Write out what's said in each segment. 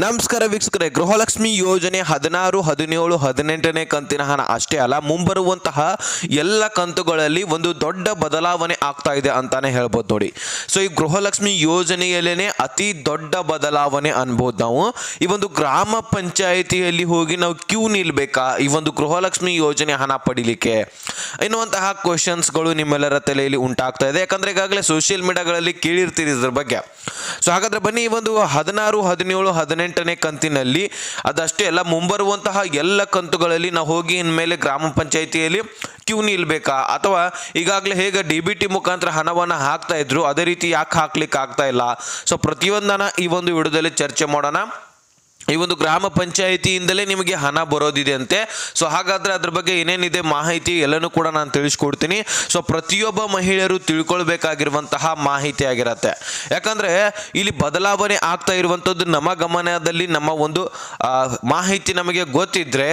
ನಮಸ್ಕಾರ ವೀಕ್ಷಕರೇ, ಗೃಹಲಕ್ಷ್ಮಿ ಯೋಜನೆ ಹದಿನಾರು, ಹದಿನೇಳು, ಹದಿನೆಂಟನೇ ಕಂತಿನ ಹಣ ಅಷ್ಟೇ ಅಲ್ಲ, ಮುಂಬರುವಂತಹ ಎಲ್ಲ ಕಂತುಗಳಲ್ಲಿ ಒಂದು ದೊಡ್ಡ ಬದಲಾವಣೆ ಆಗ್ತಾ ಇದೆ ಅಂತಾನೆ ಹೇಳ್ಬೋದು ನೋಡಿ. ಸೊ ಈ ಗೃಹಲಕ್ಷ್ಮಿ ಯೋಜನೆಯಲ್ಲೇನೆ ಅತಿ ದೊಡ್ಡ ಬದಲಾವಣೆ ಅನ್ಬೋದು ನಾವು. ಈ ಒಂದು ಗ್ರಾಮ ಪಂಚಾಯಿತಿಯಲ್ಲಿ ಹೋಗಿ ನಾವು ಕ್ಯೂ ನಿಲ್ಬೇಕಾ ಈ ಒಂದು ಗೃಹಲಕ್ಷ್ಮಿ ಯೋಜನೆ ಹಣ ಪಡಿಲಿಕ್ಕೆ? ಎನ್ನುವಂತಹ ಕ್ವಶನ್ಸ್ಗಳು ನಿಮ್ಮೆಲ್ಲರ ತಲೆಯಲ್ಲಿ ಉಂಟಾಗ್ತಾ ಇದೆ. ಯಾಕಂದ್ರೆ ಈಗಾಗಲೇ ಸೋಷಿಯಲ್ ಮೀಡಿಯಾಗಳಲ್ಲಿ ಕೇಳಿರ್ತೀರಿ ಇದ್ರ ಬಗ್ಗೆ. ಸೊ ಹಾಗಾದ್ರೆ ಬನ್ನಿ ಈ ಒಂದು ಹದಿನಾರು, ಹದಿನೇಳು ಹದಿನೆಂಟನೇ ಕಂತಿನಲ್ಲಿ. ಅದಷ್ಟೇ ಅಲ್ಲ, ಮುಂಬರುವಂತಹ ಎಲ್ಲ ಕಂತುಗಳಲ್ಲಿ ನಾವು ಹೋಗಿ ಇನ್ಮೇಲೆ ಗ್ರಾಮ ಪಂಚಾಯಿತಿಯಲ್ಲಿ ಕ್ಯೂ ನಿಲ್ಬೇಕಾ? ಅಥವಾ ಈಗಾಗಲೇ ಹೇಗೆ ಡಿ ಬಿ ಟಿ ಮುಖಾಂತರ ಹಣವನ್ನು ಹಾಕ್ತಾ ಇದ್ರು, ಅದೇ ರೀತಿ ಯಾಕೆ ಹಾಕ್ಲಿಕ್ಕೆ ಆಗ್ತಾ ಇಲ್ಲ? ಸೊ ಪ್ರತಿಯೊಂದನ ಈ ಒಂದು ವಿಡಿಯೋದಲ್ಲಿ ಚರ್ಚೆ ಮಾಡೋಣ. ಈ ಒಂದು ಗ್ರಾಮ ಪಂಚಾಯಿತಿಯಿಂದಲೇ ನಿಮಗೆ ಹಣ ಬರೋದಿದೆ ಅಂತೆ ಸೊ ಹಾಗಾದ್ರೆ ಅದ್ರ ಬಗ್ಗೆ ಏನೇನಿದೆ ಮಾಹಿತಿ ಎಲ್ಲನೂ ಕೂಡ ನಾನು ತಿಳಿಸ್ಕೊಡ್ತೀನಿ. ಸೊ ಪ್ರತಿಯೊಬ್ಬ ಮಹಿಳೆಯರು ತಿಳ್ಕೊಳ್ಬೇಕಾಗಿರುವಂತಹ ಮಾಹಿತಿ ಆಗಿರತ್ತೆ. ಯಾಕಂದ್ರೆ ಇಲ್ಲಿ ಬದಲಾವಣೆ ಆಗ್ತಾ ಇರುವಂಥದ್ದು ನಮ್ಮ ಗಮನದಲ್ಲಿ ನಮ್ಮ ಒಂದು ಮಾಹಿತಿ ನಮಗೆ ಗೊತ್ತಿದ್ರೆ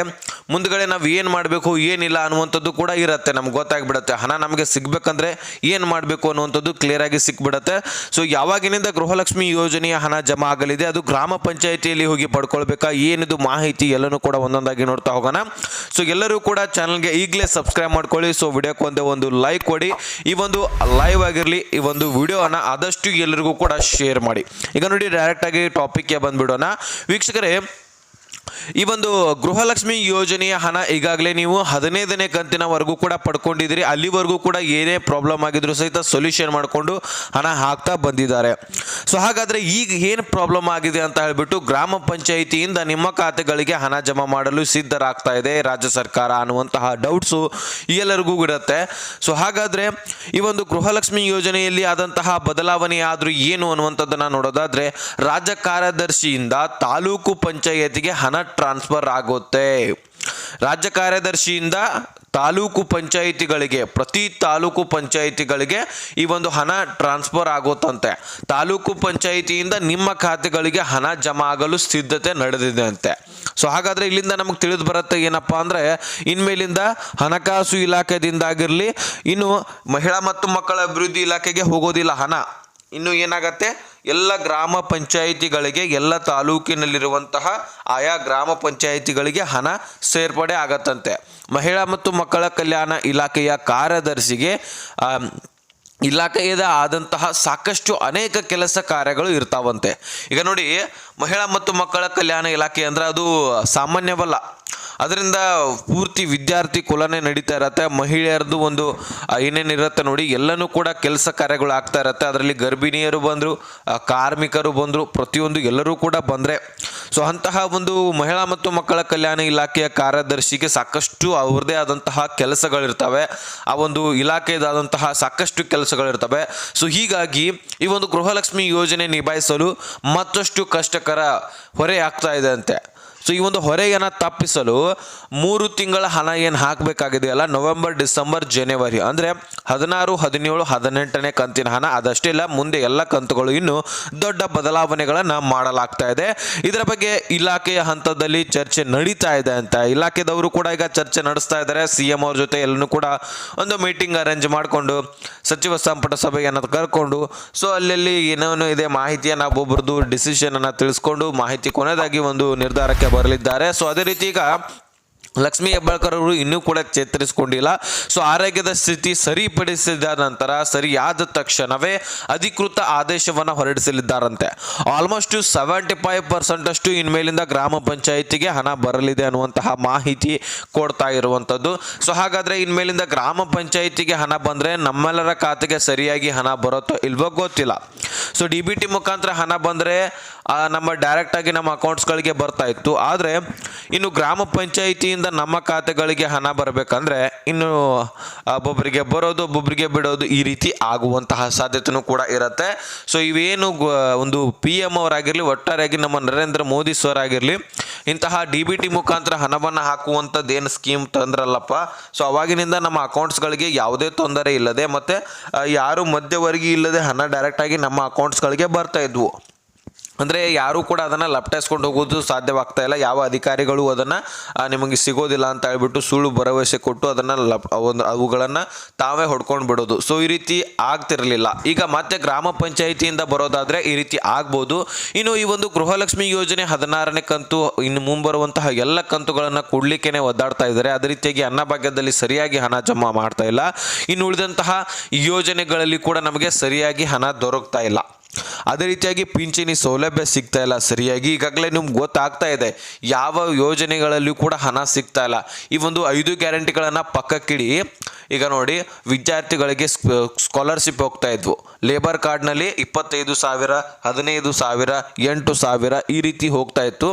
ಮುಂದ್ಗಡೆ ನಾವು ಏನು ಮಾಡಬೇಕು, ಏನಿಲ್ಲ ಅನ್ನುವಂಥದ್ದು ಕೂಡ ಇರುತ್ತೆ. ನಮ್ಗೆ ಗೊತ್ತಾಗ್ಬಿಡತ್ತೆ. ಹಣ ನಮಗೆ ಸಿಗಬೇಕಂದ್ರೆ ಏನು ಮಾಡಬೇಕು ಅನ್ನುವಂಥದ್ದು ಕ್ಲಿಯರ್ ಆಗಿ ಸಿಕ್ಬಿಡುತ್ತೆ ಸೊ ಯಾವಾಗಿನಿಂದ ಗೃಹಲಕ್ಷ್ಮಿ ಯೋಜನೆಯ ಹಣ ಜಮಾ ಆಗಲಿದೆ, ಅದು ಗ್ರಾಮ ಪಂಚಾಯಿತಿಯಲ್ಲಿ ಹೋಗಿ ಪಡ್ಕೊಳ್ಬೇಕಾ? ಏನಿದು ಮಾಹಿತಿ ಎಲ್ಲನೂ ಕೂಡ ಒಂದೊಂದಾಗಿ ನೋಡ್ತಾ ಹೋಗೋಣ. ಸೊ ಎಲ್ಲರೂ ಕೂಡ ಚಾನಲ್ಗೆ ಈಗಲೇ ಸಬ್ಸ್ಕ್ರೈಬ್ ಮಾಡ್ಕೊಳ್ಳಿ. ಸೊ ವಿಡಿಯೋಕ್ಕೆ ಒಂದೇ ಒಂದು ಲೈಕ್ ಕೊಡಿ. ಈ ಒಂದು ಲೈವ್ ಆಗಿರಲಿ, ಈ ಒಂದು ವಿಡಿಯೋನ ಆದಷ್ಟು ಎಲ್ಲರಿಗೂ ಕೂಡ ಶೇರ್ ಮಾಡಿ. ಈಗ ನೋಡಿ ಡೈರೆಕ್ಟಾಗಿ ಟಾಪಿಕ್ಗೆ ಬಂದುಬಿಡೋಣ. ವೀಕ್ಷಕರೇ ಈ ಒಂದು ಗೃಹಲಕ್ಷ್ಮಿ ಯೋಜನೆಯ ಹಣ ಈಗಾಗಲೇ ನೀವು ಹದಿನೈದನೇ ಕಂತಿನವರೆಗೂ ಕೂಡ ಪಡ್ಕೊಂಡಿದ್ದೀರಿ. ಅಲ್ಲಿವರೆಗೂ ಕೂಡ ಏನೇ ಪ್ರಾಬ್ಲಮ್ ಆಗಿದ್ರು ಸಹಿತ ಸೊಲ್ಯೂಷನ್ ಮಾಡಿಕೊಂಡು ಹಣ ಹಾಕ್ತಾ ಬಂದಿದ್ದಾರೆ. ಸೊ ಹಾಗಾದ್ರೆ ಈಗ ಏನು ಪ್ರಾಬ್ಲಮ್ ಆಗಿದೆ ಅಂತ ಹೇಳಿಬಿಟ್ಟು ಗ್ರಾಮ ಪಂಚಾಯಿತಿಯಿಂದ ನಿಮ್ಮ ಖಾತೆಗಳಿಗೆ ಹಣ ಜಮಾ ಮಾಡಲು ಸಿದ್ಧರಾಗ್ತಾ ಇದೆ ರಾಜ್ಯ ಸರ್ಕಾರ ಅನ್ನುವಂತಹ ಡೌಟ್ಸು ಎಲ್ಲರಿಗೂ ಇರುತ್ತೆ. ಸೊ ಹಾಗಾದ್ರೆ ಈ ಒಂದು ಗೃಹಲಕ್ಷ್ಮಿ ಯೋಜನೆಯಲ್ಲಿ ಆದಂತಹ ಬದಲಾವಣೆ ಆದರೂ ಏನು ಅನ್ನುವಂಥದ್ದನ್ನು ನೋಡೋದಾದ್ರೆ ರಾಜ್ಯ ಕಾರ್ಯದರ್ಶಿಯಿಂದ ತಾಲೂಕು ಪಂಚಾಯತಿಗೆ ಹಣ ಟ್ರಾನ್ಸ್ಫರ್ ಆಗುತ್ತೆ. ರಾಜ್ಯ ಕಾರ್ಯದರ್ಶಿಯಿಂದ ತಾಲೂಕು ಪಂಚಾಯಿತಿಗಳಿಗೆ, ಪ್ರತಿ ತಾಲೂಕು ಪಂಚಾಯಿತಿಗಳಿಗೆ ಈ ಒಂದು ಹಣ ಟ್ರಾನ್ಸ್ಫರ್ ಆಗುತ್ತಂತೆ ತಾಲೂಕು ಪಂಚಾಯಿತಿಯಿಂದ ನಿಮ್ಮ ಖಾತೆಗಳಿಗೆ ಹಣ ಜಮಾ ಆಗಲು ಸಿದ್ಧತೆ ನಡೆದಿದೆ ಅಂತೆ ಸೊ ಹಾಗಾದರೆ ಇಲ್ಲಿಂದ ನಮಗೆ ತಿಳಿದು ಬರುತ್ತೆ ಏನಪ್ಪ ಅಂದರೆ, ಇನ್ಮೇಲಿಂದ ಹಣಕಾಸು ಇಲಾಖೆಯಿಂದಾಗಿರಲಿ ಇನ್ನು ಮಹಿಳಾ ಮತ್ತು ಮಕ್ಕಳ ಅಭಿವೃದ್ಧಿ ಇಲಾಖೆಗೆ ಹೋಗೋದಿಲ್ಲ ಹಣ. ಇನ್ನು ಏನಾಗತ್ತೆ? ಎಲ್ಲ ಗ್ರಾಮ ಪಂಚಾಯಿತಿಗಳಿಗೆ, ಎಲ್ಲ ತಾಲೂಕಿನಲ್ಲಿರುವಂತಹ ಆಯಾ ಗ್ರಾಮ ಪಂಚಾಯಿತಿಗಳಿಗೆ ಹಣ ಸೇರ್ಪಡೆ ಆಗತ್ತಂತೆ. ಮಹಿಳಾ ಮತ್ತು ಮಕ್ಕಳ ಕಲ್ಯಾಣ ಇಲಾಖೆಯ ಕಾರ್ಯದರ್ಶಿಗೆ ಇಲಾಖೆಯದ ಆದಂತಹ ಸಾಕಷ್ಟು ಅನೇಕ ಕೆಲಸ ಕಾರ್ಯಗಳು ಇರ್ತಾವಂತೆ. ಈಗ ನೋಡಿ, ಮಹಿಳಾ ಮತ್ತು ಮಕ್ಕಳ ಕಲ್ಯಾಣ ಇಲಾಖೆ ಅಂದ್ರೆ ಅದು ಸಾಮಾನ್ಯವಲ್ಲ. ಅದರಿಂದ ಪೂರ್ತಿ ವಿದ್ಯಾರ್ಥಿ ಕುಲನೇ ನಡೀತಾ ಇರತ್ತೆ. ಮಹಿಳೆಯರದು ಒಂದು ಏನೇನಿರುತ್ತೆ ನೋಡಿ, ಎಲ್ಲನೂ ಕೂಡ ಕೆಲಸ ಕಾರ್ಯಗಳು ಆಗ್ತಾ ಇರತ್ತೆ. ಅದರಲ್ಲಿ ಗರ್ಭಿಣಿಯರು ಬಂದರು ಕಾರ್ಮಿಕರು ಬಂದರು, ಪ್ರತಿಯೊಂದು ಎಲ್ಲರೂ ಕೂಡ ಬಂದರೆ. ಸೊ ಅಂತಹ ಒಂದು ಮಹಿಳಾ ಮತ್ತು ಮಕ್ಕಳ ಕಲ್ಯಾಣ ಇಲಾಖೆಯ ಕಾರ್ಯದರ್ಶಿಗೆ ಸಾಕಷ್ಟು ಅವ್ರದೇ ಆದಂತಹ ಕೆಲಸಗಳಿರ್ತವೆ. ಆ ಒಂದು ಇಲಾಖೆದಾದಂತಹ ಸಾಕಷ್ಟು ಕೆಲಸಗಳಿರ್ತವೆ. ಸೊ ಹೀಗಾಗಿ ಈ ಒಂದು ಗೃಹಲಕ್ಷ್ಮಿ ಯೋಜನೆ ನಿಭಾಯಿಸಲು ಮತ್ತಷ್ಟು ಕಷ್ಟಕರ ಹೊರೆ ಆಗ್ತಾ ಇದೆ ಅಂತೆ. ಸೊ ಈ ಒಂದು ಹೊರೆಯನ್ನು ತಪ್ಪಿಸಲು ಮೂರು ತಿಂಗಳ ಹಣ ಏನು ಹಾಕಬೇಕಾಗಿದೆಯಲ್ಲ? ನವೆಂಬರ್ ಡಿಸೆಂಬರ್ ಜನವರಿ ಅಂದರೆ ಹದಿನಾರು, ಹದಿನೇಳು, ಹದಿನೆಂಟನೇ ಕಂತಿನ ಹಣ. ಅದಷ್ಟೇ ಇಲ್ಲ, ಮುಂದೆ ಎಲ್ಲ ಕಂತುಗಳು ಇನ್ನು ದೊಡ್ಡ ಬದಲಾವಣೆಗಳನ್ನು ಮಾಡಲಾಗ್ತಾ ಇದೆ. ಇದರ ಬಗ್ಗೆ ಇಲಾಖೆಯ ಹಂತದಲ್ಲಿ ಚರ್ಚೆ ನಡೀತಾ ಇದೆ ಅಂತ. ಇಲಾಖೆದವರು ಕೂಡ ಈಗ ಚರ್ಚೆ ನಡೆಸ್ತಾ ಇದ್ದಾರೆ. ಸಿ ಎಂ ಅವ್ರ ಜೊತೆ ಎಲ್ಲನೂ ಕೂಡ ಒಂದು ಮೀಟಿಂಗ್ ಅರೇಂಜ್ ಮಾಡಿಕೊಂಡು, ಸಚಿವ ಸಂಪುಟ ಸಭೆಯನ್ನು ಕರ್ಕೊಂಡು ಸೊ ಅಲ್ಲಲ್ಲಿ ಏನೇನು ಇದೆ ಮಾಹಿತಿಯನ್ನು ಒಬ್ಬೊಬ್ಬರದು ಡಿಸಿಷನನ್ನು ತಿಳಿಸ್ಕೊಂಡು, ಮಾಹಿತಿ ಕೊನೆಯದಾಗಿ ಒಂದು ನಿರ್ಧಾರಕ್ಕೆ ಬರಲಿದ್ದಾರೆ. ಸೊ ಅದೇ ರೀತಿ ಈಗ ಲಕ್ಷ್ಮೀ ಹೆಬ್ಬಾಳ್ಕರ್ ಅವರು ಇನ್ನೂ ಕೂಡ ಚೇತರಿಸಿಕೊಂಡಿಲ್ಲ. ಸೊ, ಆರೋಗ್ಯದ ಸ್ಥಿತಿ ಸರಿಪಡಿಸಿದ ನಂತರ, ಸರಿಯಾದ ತಕ್ಷಣವೇ ಅಧಿಕೃತ ಆದೇಶವನ್ನು ಹೊರಡಿಸಲಿದ್ದಾರಂತೆ. ಆಲ್ಮೋಸ್ಟ್ ಸೆವೆಂಟಿ ಫೈವ್ ಪರ್ಸೆಂಟ್ ಅಷ್ಟು ಇನ್ಮೇಲಿಂದ ಗ್ರಾಮ ಪಂಚಾಯಿತಿಗೆ ಹಣ ಬರಲಿದೆ ಅನ್ನುವಂತಹ ಮಾಹಿತಿ ಕೊಡ್ತಾ ಇರುವಂಥದ್ದು. ಸೊ, ಹಾಗಾದ್ರೆ ಇನ್ಮೇಲಿಂದ ಗ್ರಾಮ ಪಂಚಾಯಿತಿಗೆ ಹಣ ಬಂದರೆ ನಮ್ಮೆಲ್ಲರ ಖಾತೆಗೆ ಸರಿಯಾಗಿ ಹಣ ಬರುತ್ತೋ ಇಲ್ವೋ ಗೊತ್ತಿಲ್ಲ. ಸೊ, ಡಿ ಬಿ ಟಿ ಮುಖಾಂತರ ಹಣ ಬಂದರೆ ನಮ್ಮ ಡೈರೆಕ್ಟಾಗಿ ನಮ್ಮ ಅಕೌಂಟ್ಸ್ಗಳಿಗೆ ಬರ್ತಾ ಇತ್ತು. ಆದರೆ, ಇನ್ನು ಗ್ರಾಮ ಪಂಚಾಯಿತಿಯಿಂದ ನಮ್ಮ ಖಾತೆಗಳಿಗೆ ಹಣ ಬರಬೇಕಂದ್ರೆ ಇನ್ನು ಒಬ್ಬೊಬ್ಬರಿಗೆ ಬರೋದು ಒಬ್ಬೊಬ್ಬರಿಗೆ ಬಿಡೋದು ಈ ರೀತಿ ಆಗುವಂತಹ ಸಾಧ್ಯತೆನೂ ಕೂಡ ಇರುತ್ತೆ. ಸೊ ಇವೇನು ಒಂದು ಪಿ ಎಂ ಅವರಾಗಿರಲಿ, ಒಟ್ಟಾರೆಯಾಗಿ ನಮ್ಮ ನರೇಂದ್ರ ಮೋದಿ ಸರ್ ಆಗಿರಲಿ ಇಂತಹ ಡಿ ಬಿ ಟಿ ಮುಖಾಂತರ ಹಣವನ್ನು ಹಾಕುವಂಥದ್ದು ಏನು ಸ್ಕೀಮ್ ತಂದ್ರಲ್ಲಪ್ಪ? ಸೊ ಅವಾಗಿನಿಂದ ನಮ್ಮ ಅಕೌಂಟ್ಸ್ಗಳಿಗೆ ಯಾವುದೇ ತೊಂದರೆ ಇಲ್ಲದೆ ಮತ್ತು ಯಾರು ಮಧ್ಯವರ್ಗಿ ಇಲ್ಲದೆ ಹಣ ಡೈರೆಕ್ಟಾಗಿ ನಮ್ಮ ಅಕೌಂಟ್ಸ್ಗಳಿಗೆ ಬರ್ತಾ ಇದ್ವು. ಅಂದರೆ ಯಾರೂ ಕೂಡ ಅದನ್ನು ಲಪ್ಟಾಯಿಸ್ಕೊಂಡು ಹೋಗೋದು ಸಾಧ್ಯವಾಗ್ತಾ ಇಲ್ಲ. ಯಾವ ಅಧಿಕಾರಿಗಳು ಅದನ್ನು ನಿಮಗೆ ಸಿಗೋದಿಲ್ಲ ಅಂತ ಹೇಳ್ಬಿಟ್ಟು ಸುಳ್ಳು ಭರವಸೆ ಕೊಟ್ಟು ಅದನ್ನು ಲಪ್ ಒಂದು ಅವುಗಳನ್ನು ತಾವೇ ಹೊಡ್ಕೊಂಡು ಬಿಡೋದು. ಸೊ ಈ ರೀತಿ ಆಗ್ತಿರಲಿಲ್ಲ. ಈಗ ಮತ್ತೆ ಗ್ರಾಮ ಪಂಚಾಯಿತಿಯಿಂದ ಬರೋದಾದರೆ ಈ ರೀತಿ ಆಗ್ಬೋದು. ಇನ್ನು ಈ ಒಂದು ಗೃಹಲಕ್ಷ್ಮಿ ಯೋಜನೆ ಹದಿನಾರನೇ ಕಂತು, ಇನ್ನು ಮುಂಬರುವಂತಹ ಎಲ್ಲ ಕಂತುಗಳನ್ನು ಕೊಡಲಿಕ್ಕೆ ಒದ್ದಾಡ್ತಾ ಇದ್ದಾರೆ. ಅದೇ ರೀತಿಯಾಗಿ ಅನ್ನಭಾಗ್ಯದಲ್ಲಿ ಸರಿಯಾಗಿ ಹಣ ಜಮಾ ಮಾಡ್ತಾ ಇಲ್ಲ. ಇನ್ನು ಉಳಿದಂತಹ ಯೋಜನೆಗಳಲ್ಲಿ ಕೂಡ ನಮಗೆ ಸರಿಯಾಗಿ ಹಣ ದೊರಕ್ತಾ ಇಲ್ಲ. ಅದೇ ರೀತಿಯಾಗಿ ಪಿಂಚಣಿ ಸೌಲಭ್ಯ ಸಿಗ್ತಾ ಇಲ್ಲ ಸರಿಯಾಗಿ. ಈಗಾಗಲೇ ನಿಮ್ಗೆ ಗೊತ್ತಾಗ್ತಾ ಇದೆ, ಯಾವ ಯೋಜನೆಗಳಲ್ಲಿ ಕೂಡ ಹಣ ಸಿಗ್ತಾ ಇಲ್ಲ. ಈ ಒಂದು ಐದು ಗ್ಯಾರಂಟಿಗಳನ್ನು ಪಕ್ಕಕ್ಕಿಡಿ. ಈಗ ನೋಡಿ, ವಿದ್ಯಾರ್ಥಿಗಳಿಗೆ ಸ್ಕಾಲರ್ಶಿಪ್ ಹೋಗ್ತಾ ಇದ್ವು. ಲೇಬರ್ ಕಾರ್ಡ್ನಲ್ಲಿ ಇಪ್ಪತ್ತೈದು ಸಾವಿರ, ಹದಿನೈದು ಸಾವಿರ, ಎಂಟು ಸಾವಿರ ಈ ರೀತಿ ಹೋಗ್ತಾ ಇತ್ತು.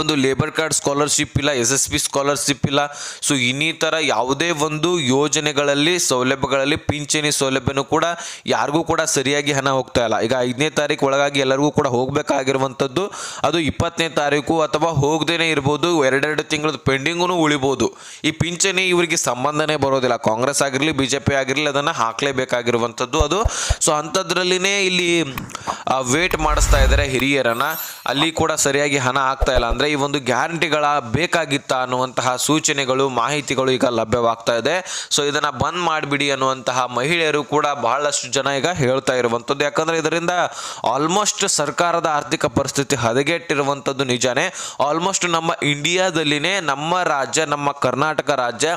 ಒಂದು ಲೇಬರ್ ಕಾರ್ಡ್ ಸ್ಕಾಲರ್ಶಿಪ್ ಇಲ್ಲ ಎಸ್ ಎಸ್ ಪಿ ಸ್ಕಾಲರ್ಶಿಪ್ ಇಲ್ಲ. ಸೊ ಇನ್ನಿತರ ಯಾವುದೇ ಒಂದು ಯೋಜನೆಗಳಲ್ಲಿ, ಸೌಲಭ್ಯಗಳಲ್ಲಿ, ಪಿಂಚಣಿ ಸೌಲಭ್ಯನೂ ಕೂಡ ಯಾರಿಗೂ ಕೂಡ ಸರಿಯಾಗಿ ಹಣ ಹೋಗ್ತಾ ಇಲ್ಲ. ಈಗ ಐದನೇ ತಾರೀಕು ಒಳಗಾಗಿ ಎಲ್ಲರಿಗೂ ಕೂಡ ಹೋಗಬೇಕಾಗಿರುವಂಥದ್ದು, ಅದು ಇಪ್ಪತ್ತನೇ ತಾರೀಕು ಅಥವಾ ಹೋಗದೇನೆ ಇರ್ಬೋದು, ಎರಡೆರಡು ತಿಂಗಳದ ಪೆಂಡಿಂಗೂ ಉಳಿಬೋದು. ಈ ಪಿಂಚಣಿ ಇವರಿಗೆ ಸಂಬಂಧನೇ ಬರೋದಿಲ್ಲ. ಕಾಂಗ್ರೆಸ್ ಆಗಿರಲಿ ಬಿ ಜೆ ಪಿ ಆಗಿರಲಿ, ಅದನ್ನು ಹಾಕಲೇಬೇಕಾಗಿರುವಂಥದ್ದು ಅದು. ಸೊ ಅಂಥದ್ರಲ್ಲಿನೇ ಇಲ್ಲಿ ವೇಟ್ ಮಾಡಿಸ್ತಾ ಇದ್ದಾರೆ ಹಿರಿಯರನ್ನ. ಅಲ್ಲಿ ಕೂಡ ಸರಿಯಾಗಿ ಹಣ ಆಗ್ತಾ ಇಲ್ಲ. ಅಂದರೆ ಈ ಒಂದು ಗ್ಯಾರಂಟಿಗಳ ಬೇಕಾಗಿತ್ತ ಅನ್ನುವಂತಹ ಸೂಚನೆಗಳು, ಮಾಹಿತಿಗಳು ಈಗ ಲಭ್ಯವಾಗ್ತಾ ಇದೆ. ಸೊ ಇದನ್ನು ಬಂದ್ ಮಾಡಿಬಿಡಿ ಅನ್ನುವಂತಹ ಮಹಿಳೆಯರು ಕೂಡ ಬಹಳಷ್ಟು ಜನ ಈಗ ಹೇಳ್ತಾ ಇರುವಂಥದ್ದು. ಯಾಕಂದರೆ ಇದರಿಂದ ಆಲ್ಮೋಸ್ಟ್ ಸರ್ಕಾರದ ಆರ್ಥಿಕ ಪರಿಸ್ಥಿತಿ ಹದಗೆಟ್ಟಿರುವಂಥದ್ದು ನಿಜಾನೇ. ಆಲ್ಮೋಸ್ಟ್ ನಮ್ಮ ಇಂಡಿಯಾದಲ್ಲಿನೇ ನಮ್ಮ ರಾಜ್ಯ, ನಮ್ಮ ಕರ್ನಾಟಕ ರಾಜ್ಯ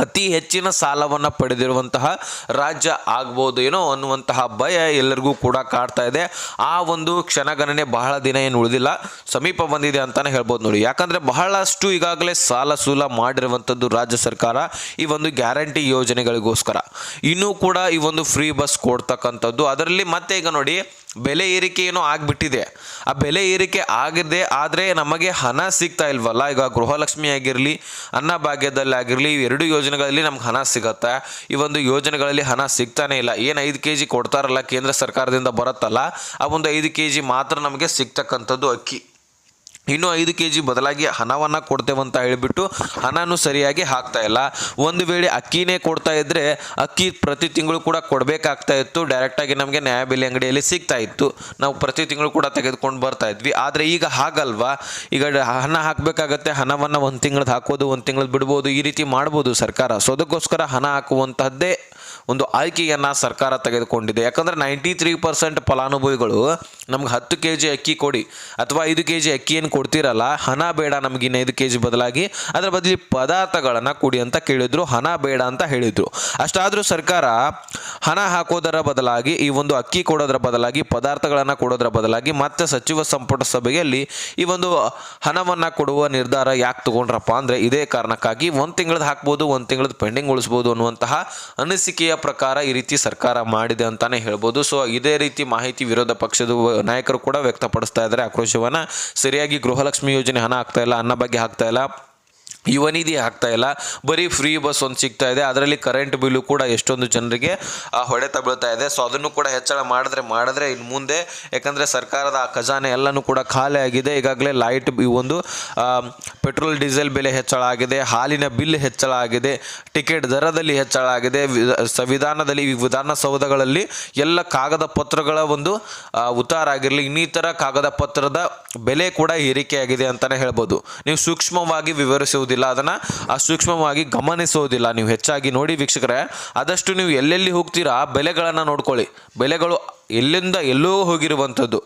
ಅತಿ ಹೆಚ್ಚಿನ ಸಾಲವನ್ನು ಪಡೆದಿರುವಂತಹ ರಾಜ್ಯ ಆಗ್ಬೋದು ಏನೋ ಅನ್ನುವಂತಹ ಭಯ ಎಲ್ಲರಿಗೂ ಕೂಡ ಕಾಡ್ತಾ ಇದೆ. ಆ ಒಂದು ಕ್ಷಣಗಣನೆ ಬಹಳ ದಿನ ಏನು ಉಳಿದಿಲ್ಲ. ಸಮೀಪ ಬಂದಿದೆ ಅಂತಲೇ ಹೇಳ್ಬೋದು ನೋಡಿ. ಯಾಕಂದರೆ ಬಹಳಷ್ಟು ಈಗಾಗಲೇ ಸಾಲ ಸೂಲ ಮಾಡಿರುವಂಥದ್ದು ರಾಜ್ಯ ಸರ್ಕಾರ ಈ ಒಂದು ಗ್ಯಾರಂಟಿ ಯೋಜನೆಗಳಿಗೋಸ್ಕರ. ಇನ್ನೂ ಕೂಡ ಈ ಒಂದು ಫ್ರೀ ಬಸ್ ಕೊಡ್ತಕ್ಕಂಥದ್ದು. ಅದರಲ್ಲಿ ಮತ್ತೆ ಈಗ ನೋಡಿ ಬೆಲೆ ಏರಿಕೆ ಏನೋ ಆಗಿಬಿಟ್ಟಿದೆ. ಆ ಬೆಲೆ ಏರಿಕೆ ಆಗಿದೆ ಆದರೆ ನಮಗೆ ಹಣ ಸಿಗ್ತಾ ಇಲ್ವಲ್ಲ? ಈಗ ಗೃಹಲಕ್ಷ್ಮಿ ಆಗಿರಲಿ ಅನ್ನಭಾಗ್ಯದಲ್ಲಿ ಆಗಿರಲಿ ಎರಡು ಯೋಜನೆಗಳಲ್ಲಿ ನಮ್ಗೆ ಹಣ ಸಿಗುತ್ತೆ? ಈ ಒಂದು ಯೋಜನೆಗಳಲ್ಲಿ ಹಣ ಸಿಗ್ತಾನೆ ಇಲ್ಲ. ಏನು ಐದು ಕೆ ಜಿ ಕೊಡ್ತಾರಲ್ಲ ಕೇಂದ್ರ ಸರ್ಕಾರದಿಂದ ಬರುತ್ತಲ್ಲ? ಆ ಒಂದು ಐದು ಕೆ ಜಿ ಮಾತ್ರ ನಮಗೆ ಸಿಗ್ತಕ್ಕಂಥದ್ದು ಅಕ್ಕಿ. ಇನ್ನು ಐದು ಕೆ ಜಿ ಬದಲಾಗಿ ಹಣವನ್ನು ಕೊಡ್ತೇವಂತ ಹೇಳಿಬಿಟ್ಟು ಹಣನೂ ಸರಿಯಾಗಿ ಹಾಕ್ತಾ ಇಲ್ಲ. ಒಂದು ವೇಳೆ ಅಕ್ಕಿನೇ ಕೊಡ್ತಾ ಇದ್ದರೆ ಅಕ್ಕಿ ಪ್ರತಿ ತಿಂಗಳು ಕೂಡ ಕೊಡಬೇಕಾಗ್ತಾ ಇತ್ತು. ಡೈರೆಕ್ಟಾಗಿ ನಮಗೆ ನ್ಯಾಯಬೆಲೆ ಅಂಗಡಿಯಲ್ಲಿ ಸಿಗ್ತಾ ಇತ್ತು. ನಾವು ಪ್ರತಿ ತಿಂಗಳು ಕೂಡ ತೆಗೆದುಕೊಂಡು ಬರ್ತಾ ಇದ್ವಿ. ಆದರೆ ಈಗ ಹಾಗಲ್ವಾ? ಈಗ ಹಣ ಹಾಕಬೇಕಾಗತ್ತೆ. ಹಣವನ್ನು ಒಂದು ತಿಂಗಳದ್ದು ಹಾಕೋದು, ಒಂದು ತಿಂಗಳದ್ದು ಬಿಡ್ಬೋದು. ಈ ರೀತಿ ಮಾಡ್ಬೋದು ಸರ್ಕಾರ. ಸೊ ಅದಕ್ಕೋಸ್ಕರ ಹಣ ಹಾಕುವಂತಹದ್ದೇ ಒಂದು ಆಯ್ಕೆಯನ್ನು ಸರ್ಕಾರ ತೆಗೆದುಕೊಂಡಿದೆ. ಯಾಕಂದರೆ ನೈಂಟಿ ತ್ರೀ ಪರ್ಸೆಂಟ್ ಫಲಾನುಭವಿಗಳು ನಮ್ಗೆ ಹತ್ತು ಕೆ ಜಿ ಅಕ್ಕಿ ಕೊಡಿ ಅಥವಾ ಐದು ಕೆ ಜಿ ಅಕ್ಕಿ ಏನು ಕೊಡ್ತೀರಲ್ಲ, ಹಣ ಬೇಡ ನಮ್ಗೆ ಇನ್ನೈದು ಕೆ ಜಿ ಬದಲಾಗಿ, ಅದರ ಬದಲಿ ಪದಾರ್ಥಗಳನ್ನು ಕೊಡಿ ಅಂತ ಕೇಳಿದ್ರು, ಹಣ ಬೇಡ ಅಂತ ಹೇಳಿದರು. ಅಷ್ಟಾದರೂ ಸರ್ಕಾರ ಹಣ ಹಾಕೋದರ ಬದಲಾಗಿ, ಈ ಒಂದು ಅಕ್ಕಿ ಕೊಡೋದರ ಬದಲಾಗಿ, ಪದಾರ್ಥಗಳನ್ನು ಕೊಡೋದರ ಬದಲಾಗಿ, ಮತ್ತೆ ಸಚಿವ ಸಂಪುಟ ಸಭೆಯಲ್ಲಿ ಈ ಒಂದು ಹಣವನ್ನು ಕೊಡುವ ನಿರ್ಧಾರ ಯಾಕೆ ತಗೊಂಡ್ರಪ್ಪ ಅಂದರೆ ಇದೇ ಕಾರಣಕ್ಕಾಗಿ ಒಂದು ತಿಂಗಳದ್ದು ಹಾಕ್ಬೋದು, ಒಂದು ತಿಂಗಳದ್ದು ಪೆಂಡಿಂಗ್ ಉಳಿಸ್ಬೋದು ಅನ್ನುವಂತಹ ಅನಿಸಿಕೆಯ ಪ್ರಕಾರ ಈ ರೀತಿ ಸರ್ಕಾರ ಮಾಡಿದೆ ಅಂತಾನೆ ಹೇಳ್ಬೋದು. ಸೊ ಇದೇ ರೀತಿ ಮಾಹಿತಿ ವಿರೋಧ ಪಕ್ಷದ ನಾಯಕರು ಕೂಡ ವ್ಯಕ್ತಪಡಿಸ್ತಾ ಇದ್ದಾರೆ. ಆಕ್ರೋಶವನ್ನು ಸರಿಯಾಗಿ ಗೃಹಲಕ್ಷ್ಮಿ ಯೋಜನೆ ಹಣ ಆಗ್ತಾ ಇಲ್ಲ ಅನ್ನ ಬಗ್ಗೆ ಆಗ್ತಾ ಇಲ್ಲ. ಯುವ ನಿಧಿ ಆಗ್ತಾ ಇಲ್ಲ. ಬರೀ ಫ್ರೀ ಬಸ್ ಒಂದು ಸಿಗ್ತಾ ಇದೆ. ಅದರಲ್ಲಿ ಕರೆಂಟ್ ಬಿಲ್ಲು ಕೂಡ ಎಷ್ಟೊಂದು ಜನರಿಗೆ ಹೊಡೆತ ಬೀಳ್ತಾ ಇದೆ. ಸೊ ಅದನ್ನು ಕೂಡ ಹೆಚ್ಚಳ ಮಾಡಿದ್ರೆ ಮಾಡಿದ್ರೆ ಇನ್ನು ಮುಂದೆ, ಯಾಕಂದರೆ ಸರ್ಕಾರದ ಆ ಖಜಾನೆ ಎಲ್ಲನೂ ಕೂಡ ಖಾಲಿ ಆಗಿದೆ. ಈಗಾಗಲೇ ಲೈಟ್ ಈ ಒಂದು ಪೆಟ್ರೋಲ್ ಡೀಸೆಲ್ ಬೆಲೆ ಹೆಚ್ಚಳ ಆಗಿದೆ. ಹಾಲಿನ ಬಿಲ್ ಹೆಚ್ಚಳ ಆಗಿದೆ. ಟಿಕೆಟ್ ದರದಲ್ಲಿ ಹೆಚ್ಚಳ ಆಗಿದೆ. ವಿಧ- ಸಂವಿಧಾನದಲ್ಲಿ ಈ ವಿಧಾನಸೌಧಗಳಲ್ಲಿ ಎಲ್ಲ ಕಾಗದ ಪತ್ರಗಳ ಒಂದು ಉತ್ತಾರ ಆಗಿರಲಿ, ಇನ್ನಿತರ ಕಾಗದ ಪತ್ರದ ಬೆಲೆ ಕೂಡ ಏರಿಕೆಯಾಗಿದೆ ಅಂತಲೇ ಹೇಳ್ಬೋದು. ನೀವು ಸೂಕ್ಷ್ಮವಾಗಿ ವಿವರಿಸುವುದಿಲ್ಲ. ಅದನ್ನು ಅಸೂಕ್ಷ್ಮವಾಗಿ ಸೂಕ್ಷ್ಮವಾಗಿ ಗಮನಿಸೋದಿಲ್ಲ ನೀವು ಹೆಚ್ಚಾಗಿ ನೋಡಿ ವೀಕ್ಷಕರೇ, ಆದಷ್ಟು ನೀವು ಎಲ್ಲೆಲ್ಲಿ ಹೋಗ್ತೀರಾ, ಬೆಲೆಗಳನ್ನು ನೋಡ್ಕೊಳ್ಳಿ. ಬೆಲೆಗಳು ಎಲ್ಲಿಂದ ಎಲ್ಲೋ ಹೋಗಿರುವಂಥದ್ದು.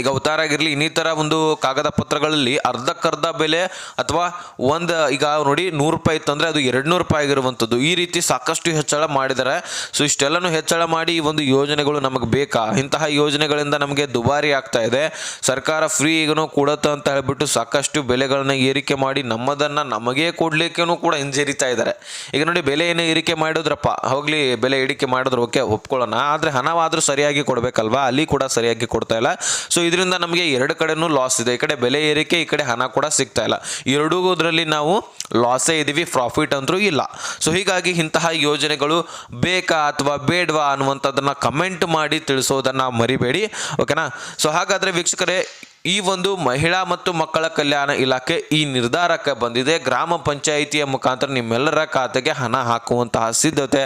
ಈಗ ಉತ್ತಾರ ಆಗಿರಲಿ, ಇನ್ನಿತರ ಒಂದು ಕಾಗದ ಪತ್ರಗಳಲ್ಲಿ ಅರ್ಧಕ್ಕರ್ಧ ಬೆಲೆ ಅಥವಾ ಒಂದು, ಈಗ ನೋಡಿ ನೂರು ರೂಪಾಯಿ ಇತ್ತಂದರೆ ಅದು ಎರಡು ನೂರು ರೂಪಾಯಿ ಆಗಿರುವಂಥದ್ದು. ಈ ರೀತಿ ಸಾಕಷ್ಟು ಹೆಚ್ಚಳ ಮಾಡಿದ್ದಾರೆ ಸೊ ಇಷ್ಟೆಲ್ಲನೂ ಹೆಚ್ಚಳ ಮಾಡಿ ಈ ಒಂದು ಯೋಜನೆಗಳು ನಮಗೆ ಬೇಕಾ? ಇಂತಹ ಯೋಜನೆಗಳಿಂದ ನಮಗೆ ದುಬಾರಿ ಆಗ್ತಾ ಇದೆ. ಸರ್ಕಾರ ಫ್ರೀ ಈಗನೂ ಕೊಡುತ್ತೆ ಅಂತ ಹೇಳಿಬಿಟ್ಟು ಸಾಕಷ್ಟು ಬೆಲೆಗಳನ್ನ ಏರಿಕೆ ಮಾಡಿ ನಮ್ಮದನ್ನು ನಮಗೇ ಕೊಡಲಿಕ್ಕೂ ಕೂಡ ಹಿಂಜರಿತಾ ಇದ್ದಾರೆ ಈಗ ನೋಡಿ, ಬೆಲೆ ಏನೇ ಏರಿಕೆ ಮಾಡಿದ್ರಪ್ಪ, ಹೋಗಲಿ, ಬೆಲೆ ಏರಿಕೆ ಮಾಡಿದ್ರು, ಓಕೆ, ಒಪ್ಕೊಳ್ಳೋಣ. ಆದರೆ ಹಣವಾದರೂ ಸರಿಯಾಗಿ ಕೊಡಬೇಕಲ್ವಾ? ಅಲ್ಲಿ ಕೂಡ ಸರಿಯಾಗಿ ಕೊಡ್ತಾ ಇಲ್ಲ. ಸೊ ಇದರಿಂದ ನಮಗೆ ಎರಡು ಕಡೆನೂ ಲಾಸ್ ಇದೆ. ಈ ಕಡೆ ಬೆಲೆ ಏರಿಕೆ, ಈ ಕಡೆ ಹಣ ಕೂಡ ಸಿಗ್ತಾ ಇಲ್ಲ. ಎರಡೂದ್ರಲ್ಲಿ ನಾವು ಲಾಸೇ ಇದ್ದೀವಿ ಪ್ರಾಫಿಟ್ ಅಂತೂ ಇಲ್ಲ. ಸೊ ಹೀಗಾಗಿ ಇಂತಹ ಯೋಜನೆಗಳು ಬೇಕಾ ಅಥವಾ ಬೇಡವಾ ಅನ್ನುವಂಥದ್ದನ್ನು ಕಮೆಂಟ್ ಮಾಡಿ ತಿಳಿಸೋದನ್ನು ಮರಿಬೇಡಿ. ಓಕೆನಾ ಸೊ ಹಾಗಾದರೆ ವೀಕ್ಷಕರೇ ಈ ಒಂದು ಮಹಿಳಾ ಮತ್ತು ಮಕ್ಕಳ ಕಲ್ಯಾಣ ಇಲಾಖೆ ಈ ನಿರ್ಧಾರಕ್ಕೆ ಬಂದಿದೆ. ಗ್ರಾಮ ಪಂಚಾಯಿತಿಯ ಮುಖಾಂತರ ನಿಮ್ಮೆಲ್ಲರ ಖಾತೆಗೆ ಹಣ ಹಾಕುವಂತಹ ಸಿದ್ಧತೆ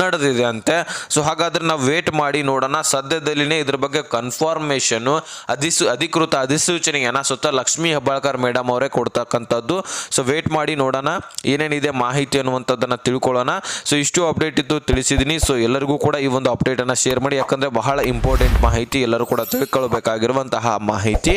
ನಡೆದಿದೆ ಅಂತೆ ಸೊ ಹಾಗಾದ್ರೆ ನಾವು ವೇಟ್ ಮಾಡಿ ನೋಡೋಣ. ಸದ್ಯದಲ್ಲಿನೇ ಇದ್ರ ಬಗ್ಗೆ ಕನ್ಫರ್ಮೇಷನ್ ಅಧಿಸು, ಅಧಿಕೃತ ಅಧಿಸೂಚನೆಯನ್ನ ಸ್ವತಃ ಲಕ್ಷ್ಮೀ ಹೆಬ್ಬಾಳ್ಕರ್ ಮೇಡಮ್ ಅವರೇ ಕೊಡ್ತಕ್ಕಂಥದ್ದು. ಸೊ ವೇಟ್ ಮಾಡಿ ನೋಡೋಣ. ಏನೇನಿದೆ ಮಾಹಿತಿ ಅನ್ನುವಂಥದ್ದನ್ನ ತಿಳ್ಕೊಳ್ಳೋಣ. ಸೊ ಇಷ್ಟು ಅಪ್ಡೇಟ್ ಇದ್ದು ತಿಳಿಸಿದ್ದೀನಿ ಸೊ ಎಲ್ಲರಿಗೂ ಕೂಡ ಈ ಒಂದು ಅಪ್ಡೇಟನ್ನು ಶೇರ್ ಮಾಡಿ. ಯಾಕಂದರೆ ಬಹಳ ಇಂಪಾರ್ಟೆಂಟ್ ಮಾಹಿತಿ ಎಲ್ಲರೂ ಕೂಡ ತಿಳ್ಕೊಳ್ಬೇಕಾಗಿರುವಂತಹ ಮಾಹಿತಿ.